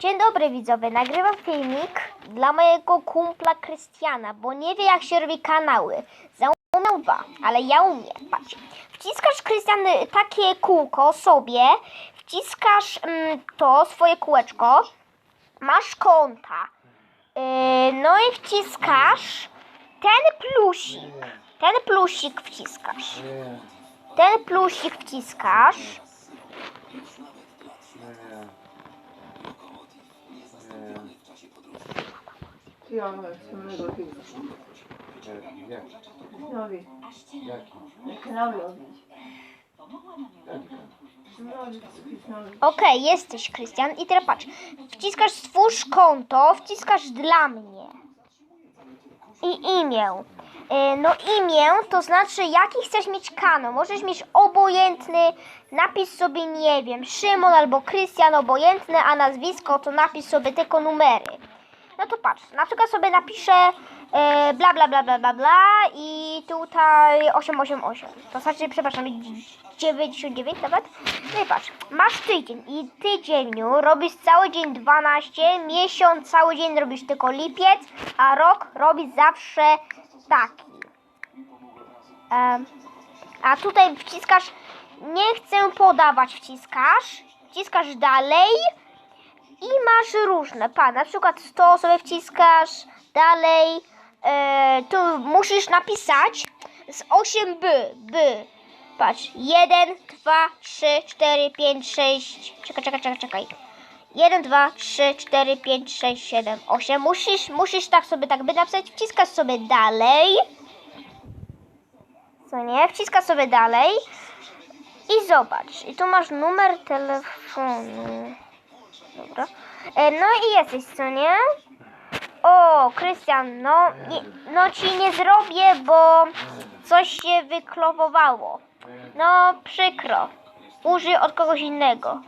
Dzień dobry widzowie, nagrywam filmik dla mojego kumpla Krystiana, bo nie wie jak się robi kanały. Zaumiał dwa, ale ja umiem. Patrz. Wciskasz Krystian takie kółko sobie, wciskasz mm, to swoje kółeczko, masz konta. Yy, no i wciskasz ten plusik. Ten plusik wciskasz. Ten plusik wciskasz. Ja wspólnego filmu. Nie. Jak? Nowi. Jaki? Nowi. Okej, jesteś Krystian i teraz patrz. Wciskasz stwórz konto, wciskasz dla mnie. I imię. Yy, No imię to znaczy jaki chcesz mieć kanał. Możesz mieć obojętny, napisz sobie nie wiem, Szymon albo Krystian obojętny, a nazwisko to napisz sobie tylko numery. No to patrz, na przykład sobie napiszę e, bla bla bla bla bla bla i tutaj 888. To znaczy, przepraszam, 99 nawet. No i patrz, masz tydzień i tydzieniu robisz cały dzień 12, miesiąc cały dzień robisz tylko lipiec, a rok robisz zawsze taki. Em, a tutaj wciskasz, nie chcę podawać, wciskasz, wciskasz dalej i masz różne, pa, na przykład to sobie wciskasz, dalej, e, tu musisz napisać z 8 by, by, patrz, 1, 2, 3, 4, 5, 6, czekaj, czekaj, czekaj, czekaj, 1, 2, 3, 4, 5, 6, 7, 8, musisz, musisz tak sobie tak by napisać, wciskasz sobie dalej, co nie, wciskasz sobie dalej. I zobacz, i tu masz numer telefonu. Dobra. E, no i jesteś, co nie? O, Krystian, no, no ci nie zrobię, bo coś się wyklowowało. No, przykro. Użyj od kogoś innego.